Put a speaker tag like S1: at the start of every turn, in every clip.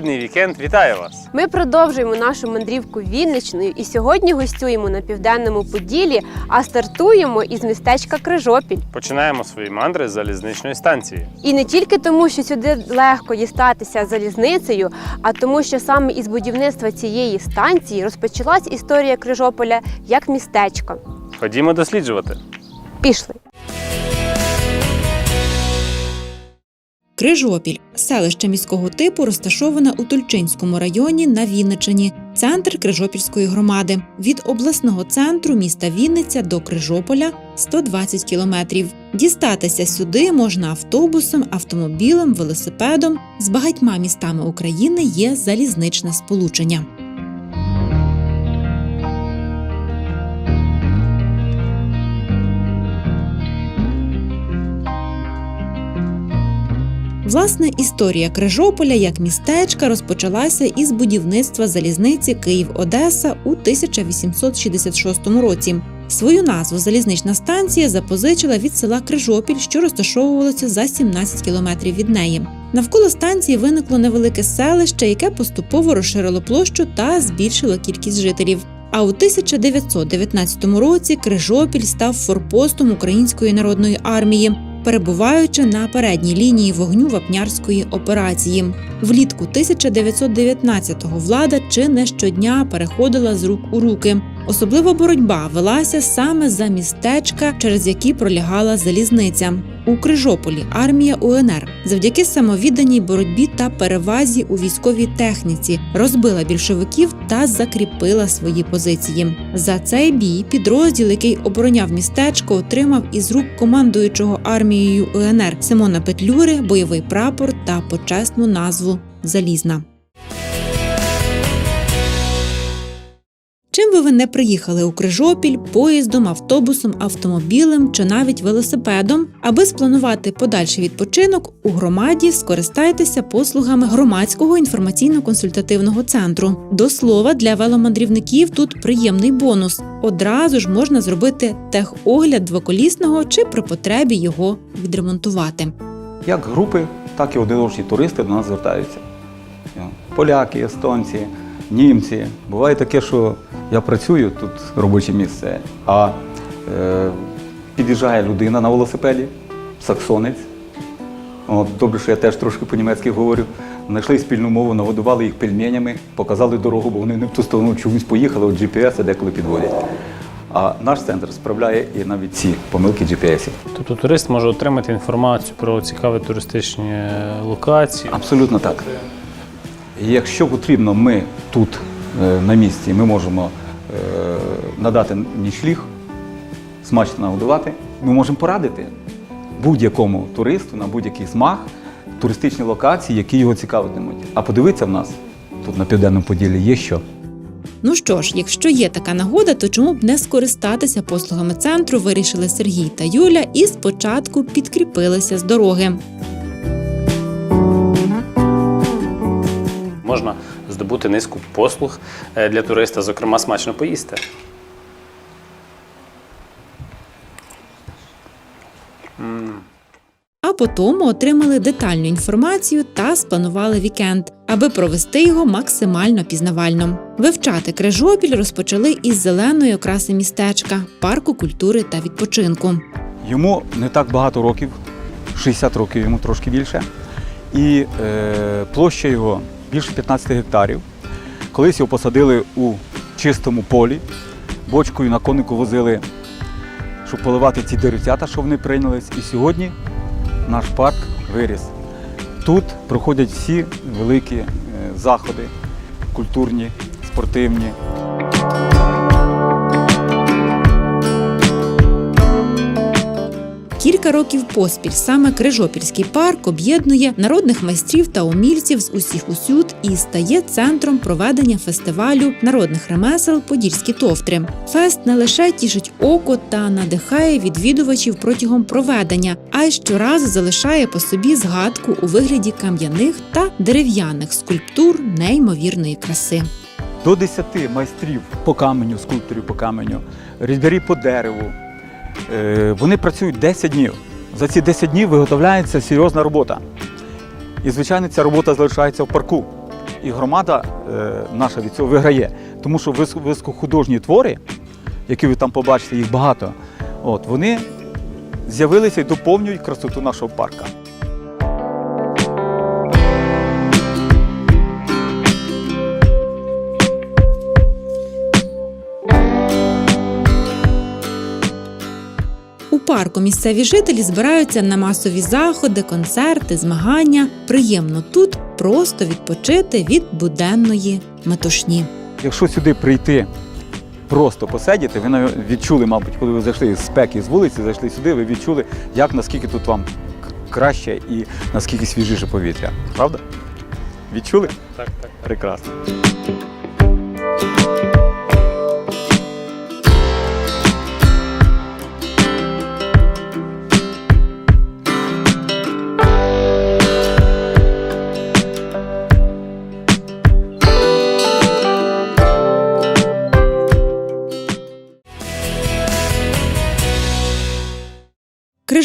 S1: Рідний вікенд вітає вас!
S2: Ми продовжуємо нашу мандрівку Вінничною і сьогодні гостюємо на південному Поділі, а стартуємо із містечка Крижопіль.
S1: Починаємо свої мандри з залізничної станції.
S2: І не тільки тому, що сюди легко дістатися залізницею, а тому, що саме із будівництва цієї станції розпочалась історія Крижополя як містечка.
S1: Ходімо досліджувати.
S2: Пішли.
S3: Крижопіль селище міського типу розташоване у Тульчинському районі на Вінниччині, центр Крижопільської громади. Від обласного центру міста Вінниця до Крижополя 120 кілометрів. Дістатися сюди можна автобусом, автомобілем, велосипедом. З багатьма містами України є залізничне сполучення. Власне, історія Крижополя як містечка розпочалася із будівництва залізниці Київ-Одеса у 1866 році. Свою назву залізнична станція запозичила від села Крижопіль, що розташовувалося за 17 кілометрів від неї. Навколо станції виникло невелике селище, яке поступово розширило площу та збільшило кількість жителів. А у 1919 році Крижопіль став форпостом Української народної армії, перебуваючи на передній лінії вогню вапнярської операції. Влітку 1919-го влада чи не щодня переходила з рук у руки. Особлива боротьба велася саме за містечка, через які пролягала залізниця. У Крижополі армія УНР завдяки самовідданій боротьбі та перевазі у військовій техніці розбила більшовиків та закріпила свої позиції. За цей бій підрозділ, який обороняв містечко, отримав із рук командуючого армією УНР Симона Петлюри бойовий прапор та почесну назву Залізна. Чим би ви не приїхали у Крижопіль поїздом, автобусом, автомобілем чи навіть велосипедом, аби спланувати подальший відпочинок у громаді, скористайтеся послугами громадського інформаційно-консультативного центру. До слова, для веломандрівників тут приємний бонус. Одразу ж можна зробити техогляд двоколісного чи при потребі його відремонтувати.
S4: Як групи, так і одиночні туристи до нас звертаються. Поляки, естонці, німці. Буває таке, що я працюю тут робоче місце, а е, під'їжджає людина на велосипеді, саксонець. От, добре, що я теж трошки по-німецьки говорю. Знайшли спільну мову, нагодували їх пельменями, показали дорогу, бо вони не в ту сторону чомусь поїхали, от GPS деколи підводять. А наш центр справляє і навіть ці помилки GPS.
S1: Тобто турист може отримати інформацію про цікаві туристичні е, локації.
S4: Абсолютно так. Якщо потрібно, ми тут е, на місці ми можемо е, надати нічліг, смачно нагодувати. Ми можемо порадити будь-якому туристу на будь-який смак туристичні локації, які його цікавитимуть. А подивитися в нас тут на південному поділі є що.
S3: Ну що ж, якщо є така нагода, то чому б не скористатися послугами центру, вирішили Сергій та Юля і спочатку підкріпилися з дороги.
S1: Можна здобути низку послуг е, для туриста, зокрема смачно поїсти.
S3: А потім отримали детальну інформацію та спланували вікенд, аби провести його максимально пізнавально. Вивчати Крижопіль розпочали із зеленої окраси містечка, парку культури та відпочинку.
S4: Йому не так багато років, 60 років йому трошки більше. І е, площа його більше 15 гектарів. Колись його посадили у чистому полі, бочкою на конику возили, щоб поливати ці деревцята, що вони прийнялись. І сьогодні наш парк виріс. Тут проходять всі великі е, заходи, культурні, спортивні.
S3: Кілька років поспіль саме Крижопільський парк об'єднує народних майстрів та умільців з усіх усюд і стає центром проведення фестивалю народних ремесел Подільські товтри. Фест не лише тішить око та надихає відвідувачів протягом проведення, а й щоразу залишає по собі згадку у вигляді кам'яних та дерев'яних скульптур неймовірної краси.
S4: До 10 майстрів по каменю, скульпторів по каменю, різьбярі по дереву. Е, Вони працюють 10 днів. За ці 10 днів виготовляється серйозна робота. І, звичайно, ця робота залишається в парку. і громада е, наша від цього виграє. Тому що високохудожні твори, які ви там побачите, їх багато, от, вони з'явилися і доповнюють красоту нашого парка.
S3: Парку місцеві жителі збираються на масові заходи, концерти, змагання. Приємно тут просто відпочити від буденної метушні.
S4: Якщо сюди прийти, просто посидіти, ви відчули, мабуть, коли ви зайшли з спеки з вулиці, зайшли сюди, ви відчули, як наскільки тут вам краще і наскільки свіжіше повітря. Правда? Відчули?
S1: Так, так.
S4: Прекрасно.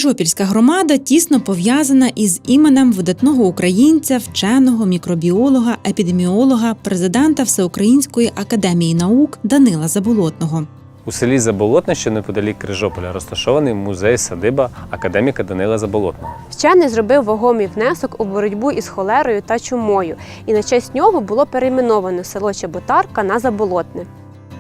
S3: Крижопільська громада тісно пов'язана із іменем видатного українця, вченого, мікробіолога, епідеміолога, президента Всеукраїнської академії наук Данила Заболотного.
S1: У селі Заболотне, що неподалік Крижополя, розташований музей садиба академіка Данила Заболотного.
S2: Вчений зробив вагомий внесок у боротьбу із холерою та чумою, і на честь нього було перейменовано село Чеботарка на Заболотне.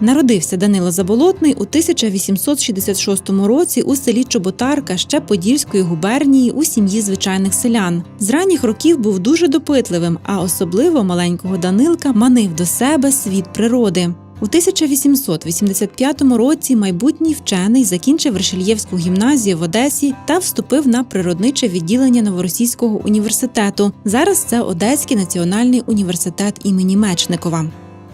S3: Народився Данило Заболотний у 1866 році у селі Чоботарка ще Подільської губернії у сім'ї звичайних селян. З ранніх років був дуже допитливим, а особливо маленького Данилка манив до себе світ природи. У 1885 році майбутній вчений закінчив Решельєвську гімназію в Одесі та вступив на природниче відділення Новоросійського університету. Зараз це Одеський національний університет імені Мечникова.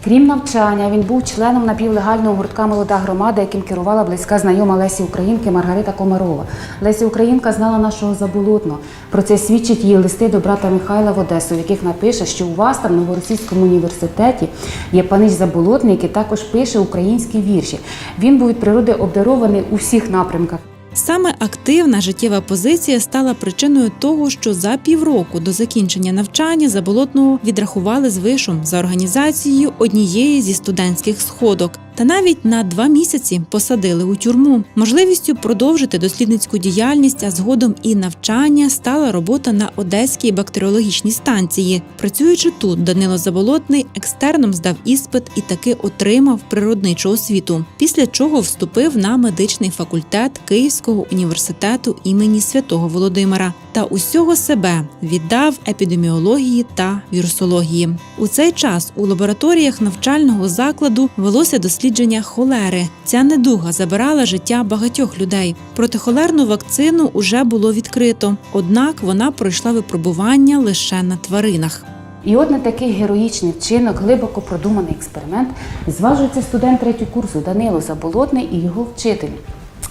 S5: Крім навчання, він був членом напівлегального гуртка Молода громада, яким керувала близька знайома Лесі Українки Маргарита Комарова. Леся Українка знала нашого заболотно. Про це свідчить її листи до брата Михайла в Одесу, в яких напише, що у вас там в Новоросійському університеті є панич Заболотний, який також пише українські вірші. Він був від природи обдарований у всіх напрямках.
S3: Саме активна життєва позиція стала причиною того, що за півроку до закінчення навчання заболотного відрахували з вишом за організацією однієї зі студентських сходок. Та навіть на два місяці посадили у тюрму. Можливістю продовжити дослідницьку діяльність, а згодом і навчання стала робота на одеській бактеріологічній станції. Працюючи тут, Данило Заболотний екстерном здав іспит і таки отримав природничу освіту. Після чого вступив на медичний факультет Київського університету імені Святого Володимира та усього себе віддав епідеміології та вірусології. У цей час у лабораторіях навчального закладу велося дослідження холери. Ця недуга забирала життя багатьох людей. Протихолерну вакцину уже було відкрито, однак вона пройшла випробування лише на тваринах.
S5: І от на такий героїчний вчинок, глибоко продуманий експеримент, зважується студент третього курсу Данило Заболотний і його вчитель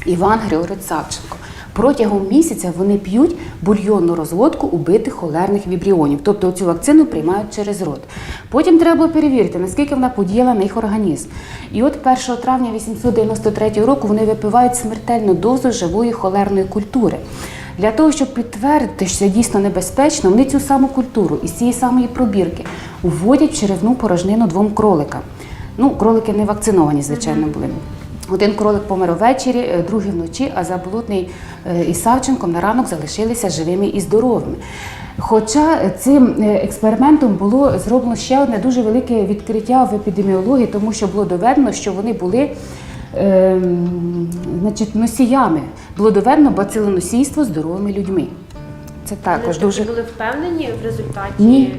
S5: Іван Григорович Савченко. Протягом місяця вони п'ють бульйонну розводку убитих холерних вібріонів, тобто цю вакцину приймають через рот. Потім треба було перевірити, наскільки вона подіяла на їх організм. І от 1 травня 893 року вони випивають смертельну дозу живої холерної культури. Для того, щоб підтвердити, що це дійсно небезпечно, вони цю саму культуру із цієї самої пробірки уводять в черевну порожнину двом кроликам. Ну, кролики не вакциновані, звичайно, були. Один кролик помер увечері, е, другий вночі, а Заболотний е, і Савченком на ранок залишилися живими і здоровими. Хоча цим е, експериментом було зроблено ще одне дуже велике відкриття в епідеміології, тому що було доведено, що вони були ем, значить, носіями. Було доведено бацилоносійство здоровими людьми. Це також дуже
S2: були впевнені в результаті.
S5: Ні.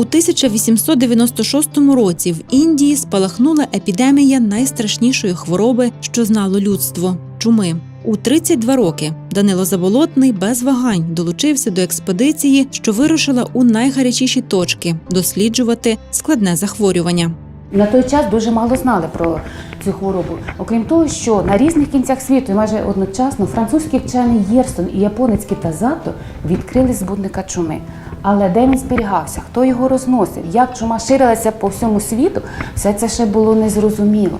S3: У 1896 році в Індії спалахнула епідемія найстрашнішої хвороби, що знало людство чуми. У 32 роки Данило Заболотний без вагань долучився до експедиції, що вирушила у найгарячіші точки досліджувати складне захворювання.
S5: На той час дуже мало знали про цю хворобу. Окрім того, що на різних кінцях світу майже одночасно французький вчений Єрсон і японець Кітазато відкрили збудника чуми. Але де він зберігався, хто його розносив, як чума ширилася по всьому світу, все це ще було незрозуміло.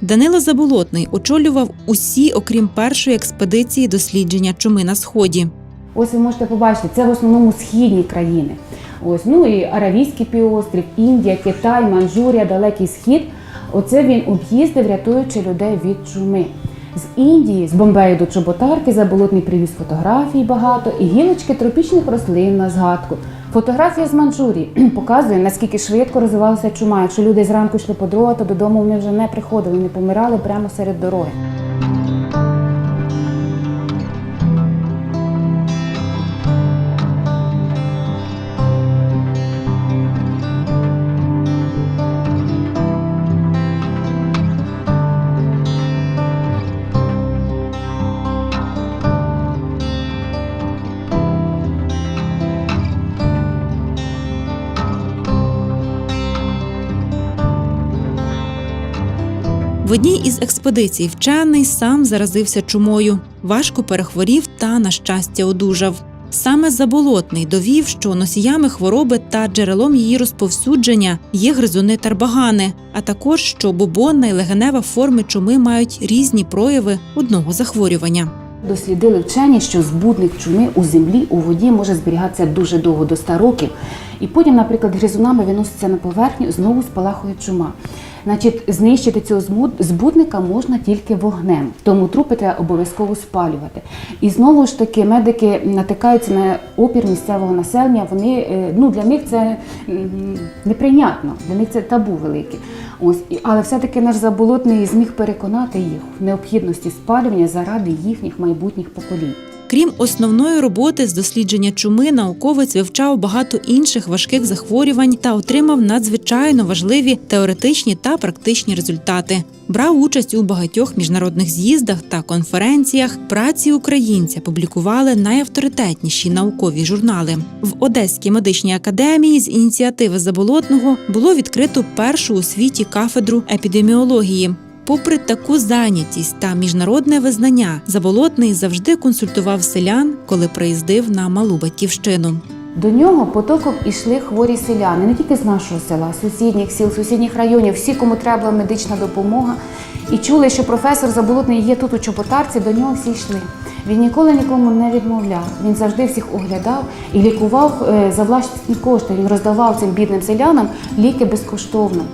S3: Данило Заболотний очолював усі, окрім першої експедиції дослідження чуми на сході.
S5: Ось ви можете побачити, це в основному східні країни. Ось ну і Аравійський півострів, Індія, Китай, Манчжурія, Далекий Схід. Оце він об'їздив, рятуючи людей від чуми. З Індії, з Бомбею до Чоботарки, заболотний привіз фотографій багато і гілочки тропічних рослин на згадку. Фотографія з Манчжурії показує, наскільки швидко розвивалася чума. Якщо люди зранку йшли по то додому вони вже не приходили, не помирали прямо серед дороги.
S3: Одній із експедицій вчений сам заразився чумою, важко перехворів та, на щастя, одужав. Саме заболотний довів, що носіями хвороби та джерелом її розповсюдження є гризуни тарбагани, а також що бубонна і легенева форми чуми мають різні прояви одного захворювання.
S5: Дослідили вчені, що збудник чуми у землі у воді може зберігатися дуже довго до 100 років, і потім, наприклад, гризунами виноситься на поверхню, знову спалахує чума. Значить, знищити цього збудника можна тільки вогнем, тому трупи треба обов'язково спалювати. І знову ж таки, медики натикаються на опір місцевого населення. Вони е, ну для них це неприйнятно, для них це табу велике. Ось але все-таки наш заболотний зміг переконати їх в необхідності спалювання заради їхніх майбутніх поколінь.
S3: Крім основної роботи з дослідження чуми, науковець вивчав багато інших важких захворювань та отримав надзвичайно важливі теоретичні та практичні результати. Брав участь у багатьох міжнародних з'їздах та конференціях. Праці українця публікували найавторитетніші наукові журнали. В Одеській медичній академії з ініціативи Заболотного було відкрито першу у світі кафедру епідеміології. Попри таку зайнятість та міжнародне визнання, Заболотний завжди консультував селян, коли приїздив на малу батьківщину.
S5: До нього потоком ішли хворі селяни, не тільки з нашого села, сусідніх сіл, сусідніх районів, всі, кому треба медична допомога. І чули, що професор Заболотний є тут у Чоботарці, до нього всі йшли. Він ніколи нікому не відмовляв. Він завжди всіх оглядав і лікував е, за власні кошти. Він роздавав цим бідним селянам ліки безкоштовно.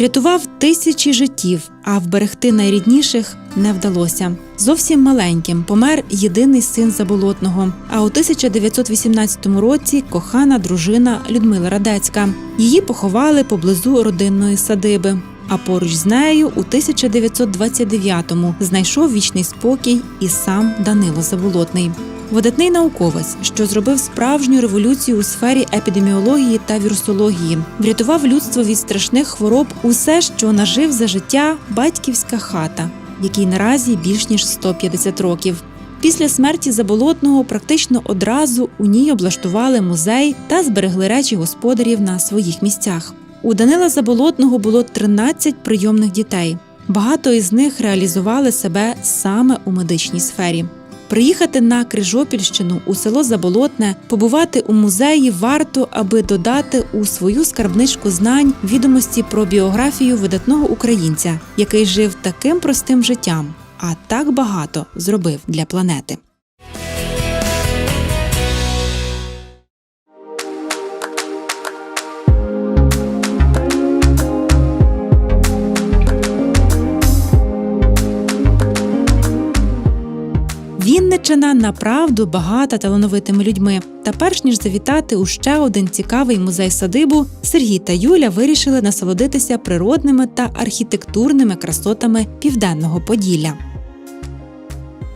S3: Рятував тисячі життів, а вберегти найрідніших не вдалося. Зовсім маленьким помер єдиний син заболотного. А у 1918 році кохана дружина Людмила Радецька. Її поховали поблизу родинної садиби. А поруч з нею у 1929-му знайшов вічний спокій і сам Данило Заболотний. Видатний науковець, що зробив справжню революцію у сфері епідеміології та вірусології, врятував людство від страшних хвороб усе, що нажив за життя батьківська хата, якій наразі більш ніж 150 років. Після смерті заболотного практично одразу у ній облаштували музей та зберегли речі господарів на своїх місцях. У Данила Заболотного було 13 прийомних дітей. Багато із них реалізували себе саме у медичній сфері. Приїхати на Крижопільщину у село Заболотне, побувати у музеї варто, аби додати у свою скарбничку знань відомості про біографію видатного українця, який жив таким простим життям, а так багато зробив для планети. Вінниччина направду багата талановитими людьми. Та перш ніж завітати у ще один цікавий музей садибу, Сергій та Юля вирішили насолодитися природними та архітектурними красотами південного Поділля.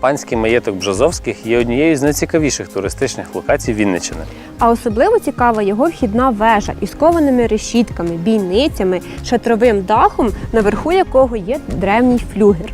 S1: Панський маєток Бжозовських є однією з найцікавіших туристичних локацій Вінниччини.
S2: А особливо цікава його вхідна вежа із кованими решітками, бійницями, шатровим дахом, наверху якого є древній флюгер.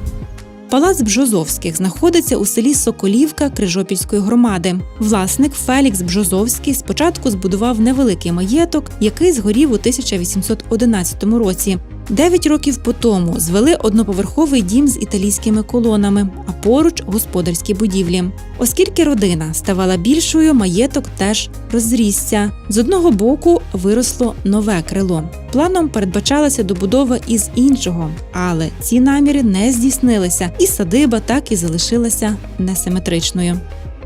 S3: Палац Бжозовських знаходиться у селі Соколівка Крижопільської громади. Власник Фелікс Бжозовський спочатку збудував невеликий маєток, який згорів у 1811 році. Дев'ять років по тому звели одноповерховий дім з італійськими колонами, а поруч господарські будівлі. Оскільки родина ставала більшою, маєток теж розрісся. З одного боку виросло нове крило. Планом передбачалася добудова із іншого, але ці наміри не здійснилися, і садиба так і залишилася несиметричною.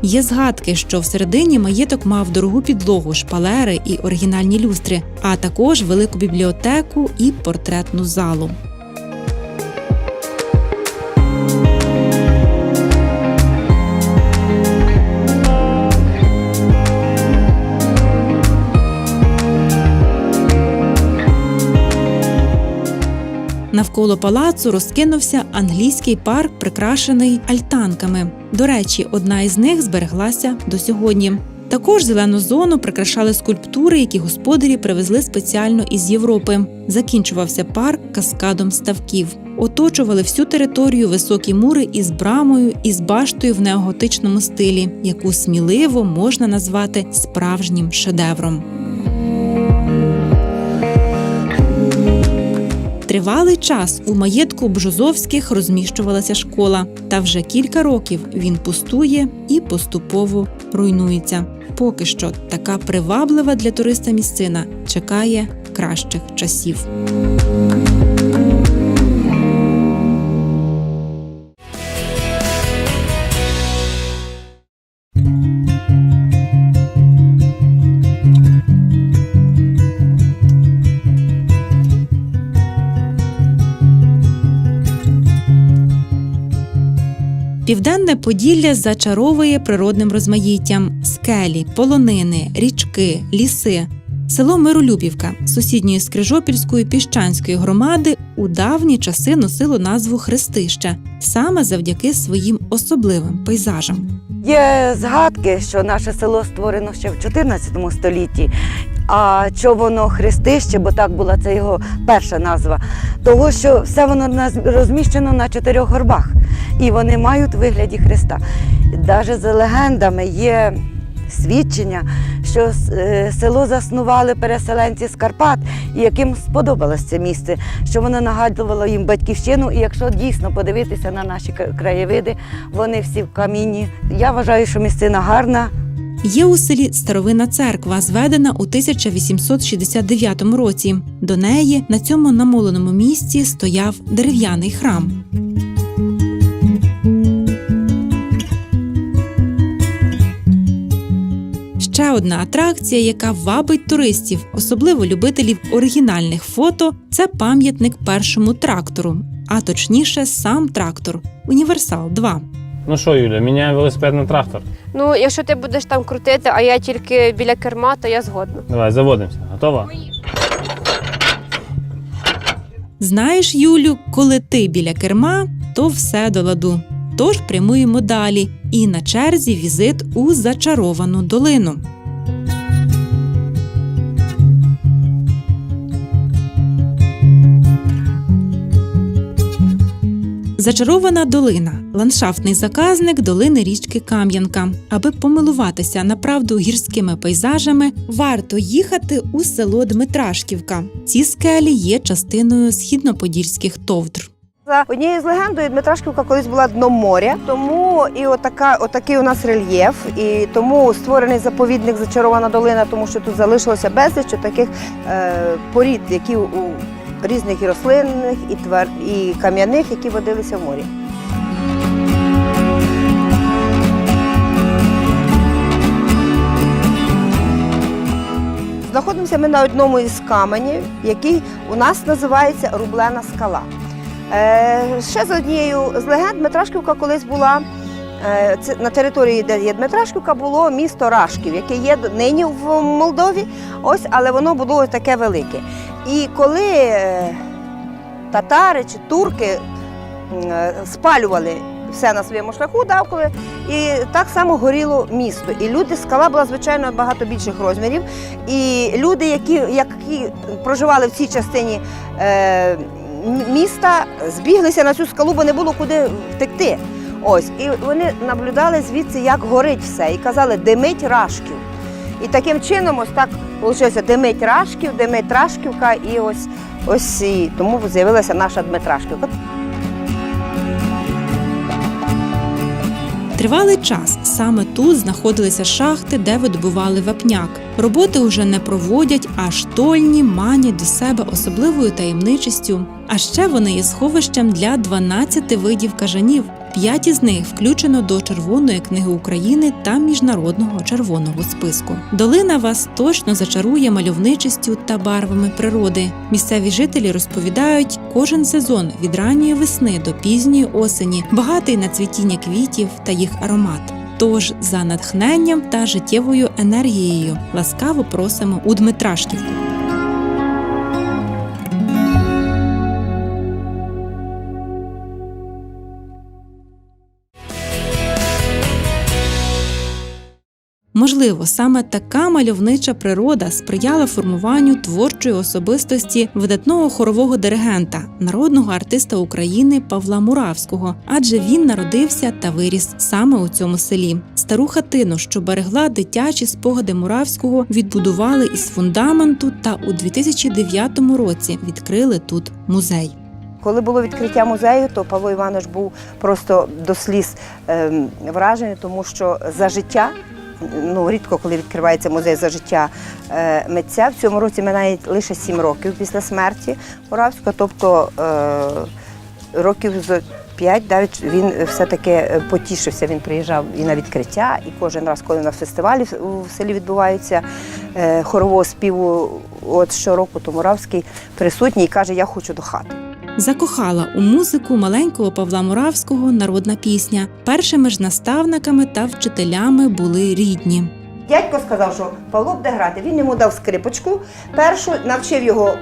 S3: Є згадки, що всередині маєток мав дорогу підлогу, шпалери і оригінальні люстри, а також велику бібліотеку і портретну залу. Навколо палацу розкинувся англійський парк, прикрашений альтанками. До речі, одна із них збереглася до сьогодні. Також зелену зону прикрашали скульптури, які господарі привезли спеціально із Європи. Закінчувався парк каскадом ставків. Оточували всю територію високі мури із брамою і з баштою в неоготичному стилі, яку сміливо можна назвати справжнім шедевром. Тривалий час у маєтку Бжозовських розміщувалася школа, та вже кілька років він пустує і поступово руйнується. Поки що така приваблива для туриста місцина чекає кращих часів. Південне Поділля зачаровує природним розмаїттям скелі, полонини, річки, ліси. Село Миролюбівка сусідньої з Крижопільської піщанської громади у давні часи носило назву Хрестище саме завдяки своїм особливим пейзажам.
S6: Є згадки, що наше село створено ще в 14 столітті. А що воно хрестище, бо так була це його перша назва, того що все воно розміщено на чотирьох горбах, і вони мають вигляді хреста. Навіть за легендами є свідчення, що е, село заснували переселенці з Карпат, і яким сподобалось це місце, що воно нагадувало їм батьківщину. І якщо дійсно подивитися на наші краєвиди, вони всі в камінні. Я вважаю, що місцина гарна,
S3: Є у селі старовинна церква, зведена у 1869 році. До неї на цьому намоленому місці стояв дерев'яний храм. Ще одна атракція, яка вабить туристів, особливо любителів оригінальних фото, це пам'ятник першому трактору, а точніше, сам трактор Універсал 2
S1: Ну що, Юля, міняємо велосипед на трактор.
S2: Ну, якщо ти будеш там крутити, а я тільки біля керма, то я згодна.
S1: Давай, заводимося. Готова?
S3: Знаєш, Юлю, коли ти біля керма, то все до ладу. Тож прямуємо далі. І на черзі візит у зачаровану долину. Зачарована долина ландшафтний заказник долини річки Кам'янка. Аби помилуватися направду гірськими пейзажами, варто їхати у село Дмитрашківка. Ці скелі є частиною східноподільських товдр.
S7: За однією з легендою, Дмитрашківка колись була дном моря, тому і отака, отакий у нас рельєф, і тому створений заповідник Зачарована долина, тому що тут залишилося безліч таких е, порід, які у, різних і рослинних, і твер, і кам'яних, які водилися в морі. Знаходимося ми на одному із каменів, який у нас називається Рублена скала. Е, ще з однією з легенд Дмитрашківка колись була е, на території, де є Дмитрашківка, було місто Рашків, яке є нині в Молдові. Ось, але воно було таке велике. І коли е, татари чи турки спалювали все на своєму шляху, давкали, і так само горіло місто. І люди, скала була звичайно багато більших розмірів. І люди, які, які проживали в цій частині міста, збіглися на цю скалу, бо не було куди втекти. Ось, і вони наблюдали звідси, як горить все, і казали димить рашків. І таким чином, ось так вийшло димить рашків, димить рашківка, і ось ось і тому з'явилася наша Дмитрашківка.
S3: Тривалий час саме тут знаходилися шахти, де видобували вапняк. Роботи уже не проводять, а штольні манять до себе особливою таємничістю. А ще вони є сховищем для 12 видів кажанів. П'ять із них включено до Червоної книги України та міжнародного червоного списку. Долина вас точно зачарує мальовничістю та барвами природи. Місцеві жителі розповідають, кожен сезон від ранньої весни до пізньої осені багатий на цвітіння квітів та їх аромат. Тож за натхненням та життєвою енергією ласкаво просимо у Дмитрашківку. Можливо, саме така мальовнича природа сприяла формуванню творчої особистості видатного хорового диригента, народного артиста України Павла Муравського, адже він народився та виріс саме у цьому селі. Стару хатину, що берегла дитячі спогади Муравського, відбудували із фундаменту та у 2009 році відкрили тут музей.
S7: Коли було відкриття музею, то Павло Іванович був просто до сліз ем, вражений, тому що за життя. Ну, рідко, коли відкривається музей за життя е, митця. В цьому році минає лише сім років після смерті Муравського, тобто е, років з 5-9 він все-таки е, потішився. Він приїжджав і на відкриття, і кожен раз, коли на фестивалі в- селі відбуваються хорового співу, от щороку, то Муравський присутній і каже: Я хочу до хати.
S3: Закохала у музику маленького Павла Муравського народна пісня. Першими ж наставниками та вчителями були рідні.
S7: Дядько сказав, що Павло буде грати. Він йому дав скрипочку, першу навчив його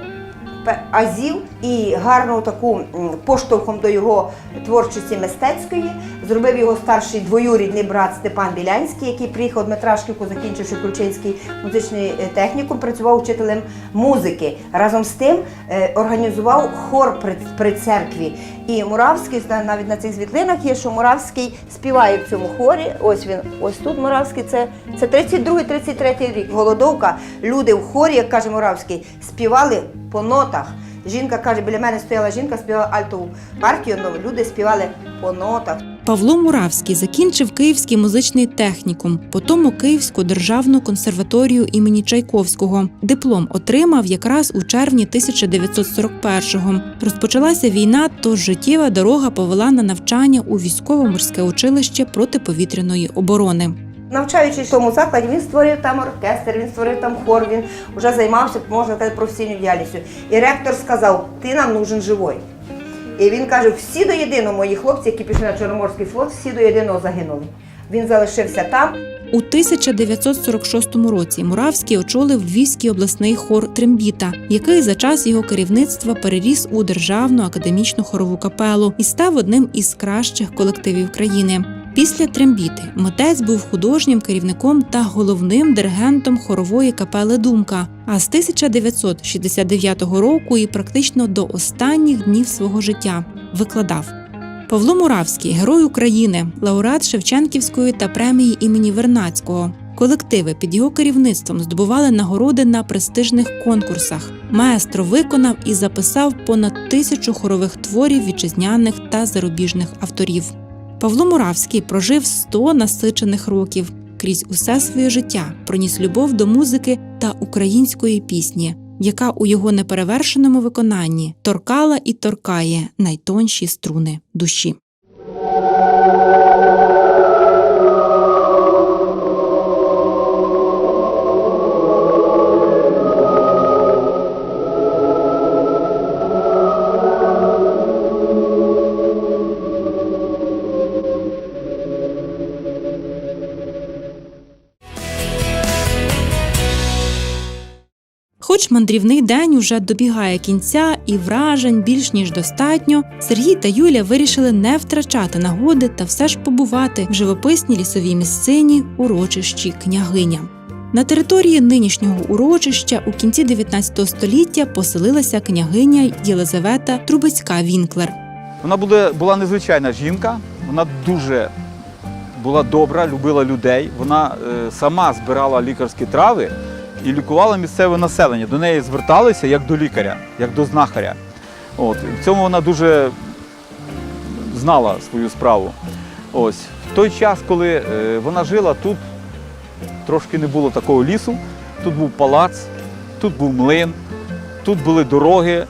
S7: азів і гарну таку поштовхом до його творчості мистецької. Зробив його старший двоюрідний брат Степан Білянський, який приїхав Дмитрашківку, закінчивши Ключинський музичний е, технікум, працював учителем музики. Разом з тим е, організував хор при, церкві. І Муравський на- навіть на цих світлинах є, що Муравський співає в цьому хорі. Ось він, ось тут Муравський. Це, це 32-33 рік. Голодовка. Люди в хорі, як каже Муравський, співали по нотах. Жінка каже, біля мене стояла жінка, співала альтову партію. Люди співали по нотах.
S3: Павло Муравський закінчив Київський музичний технікум, потім Київську державну консерваторію імені Чайковського. Диплом отримав якраз у червні 1941-го. Розпочалася війна, тож життєва дорога повела на навчання у військово-морське училище протиповітряної оборони.
S7: Навчаючись в тому закладі, він створив там оркестр, він створив там хор, він вже займався, можна сказати, професійною діяльністю. І ректор сказав: ти нам нужен живой. І він каже: всі до єдиного мої хлопці, які пішли на Чорноморський флот, всі до єдиного загинули. Він залишився там.
S3: У 1946 році Муравський очолив Львівський обласний хор Трембіта, який за час його керівництва переріс у державну академічну хорову капелу і став одним із кращих колективів країни. Після трембіти митець був художнім керівником та головним диригентом хорової капели Думка. А з 1969 року і практично до останніх днів свого життя викладав. Павло Муравський, герой України, лауреат Шевченківської та премії імені Вернацького. Колективи під його керівництвом здобували нагороди на престижних конкурсах. Маестро виконав і записав понад тисячу хорових творів вітчизняних та зарубіжних авторів. Павло Муравський прожив 100 насичених років. Крізь усе своє життя проніс любов до музики та української пісні, яка у його неперевершеному виконанні торкала і торкає найтонші струни душі. Хоч мандрівний день уже добігає кінця і вражень більш ніж достатньо, Сергій та Юля вирішили не втрачати нагоди та все ж побувати в живописній лісовій місцині урочищі княгиня. На території нинішнього урочища у кінці 19 століття поселилася княгиня Єлизавета Трубецька Вінклер.
S4: Вона була, була незвичайна жінка, вона дуже була добра, любила людей. Вона е, сама збирала лікарські трави і лікувала місцеве населення. До неї зверталися як до лікаря, як до знахаря. От. В цьому вона дуже знала свою справу. Ось. В той час, коли е, вона жила, тут трошки не було такого лісу. тут був палац, тут був млин, тут були дороги,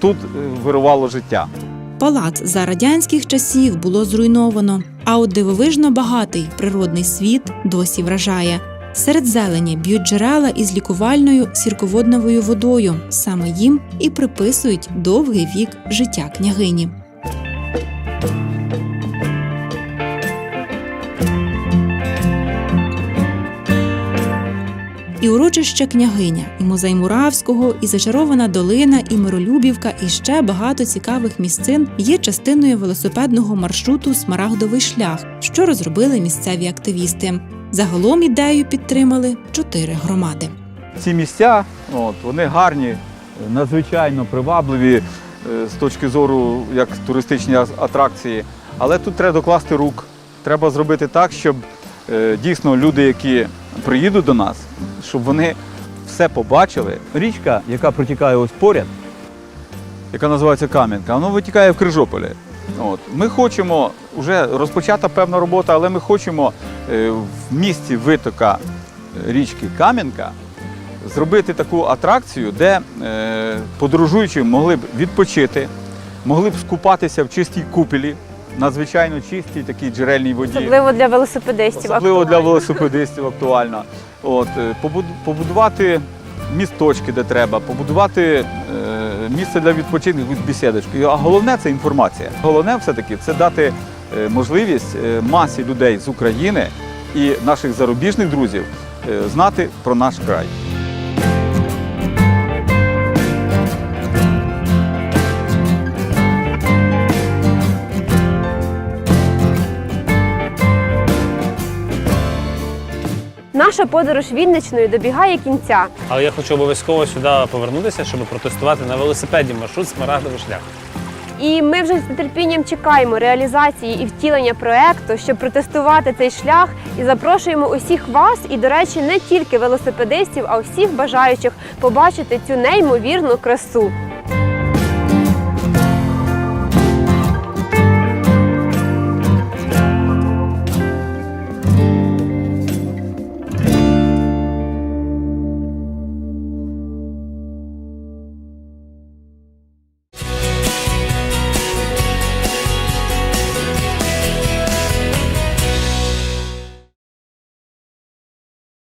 S4: тут е, вирувало життя.
S3: Палац за радянських часів було зруйновано, а от дивовижно багатий природний світ досі вражає. Серед зелені б'ють джерела із лікувальною сірководновою водою. Саме їм і приписують довгий вік життя княгині. І урочище княгиня, і музей Муравського, і зачарована долина, і Миролюбівка, і ще багато цікавих місцин є частиною велосипедного маршруту Смарагдовий шлях, що розробили місцеві активісти. Загалом ідею підтримали чотири громади.
S4: Ці місця, от, вони гарні, надзвичайно привабливі е, з точки зору як туристичні атракції. Але тут треба докласти рук. Треба зробити так, щоб е, дійсно люди, які приїдуть до нас, щоб вони все побачили. Річка, яка протікає ось поряд, яка називається Кам'янка, вона витікає в Крижополі. От. Ми хочемо, вже розпочата певна робота, але ми хочемо е, в місті витока е, річки Кам'янка зробити таку атракцію, де е, подорожуючі могли б відпочити, могли б скупатися в чистій купелі, надзвичайно чистій такій джерельній воді.
S2: Особливо для велосипедистів.
S4: Особливо для велосипедистів актуально. От, побудувати місточки, де треба, побудувати місце для відпочинку з бесідочкою. А головне це інформація. Головне все-таки це дати е, можливість е, масі людей з України і наших зарубіжних друзів е, знати про наш край.
S2: Наша подорож Вінничною добігає кінця.
S1: Але я хочу обов'язково сюди повернутися, щоб протестувати на велосипеді маршрут Смарагдовий шлях.
S2: І ми вже з нетерпінням чекаємо реалізації і втілення проекту, щоб протестувати цей шлях. І запрошуємо усіх вас, і, до речі, не тільки велосипедистів, а всіх бажаючих побачити цю неймовірну красу.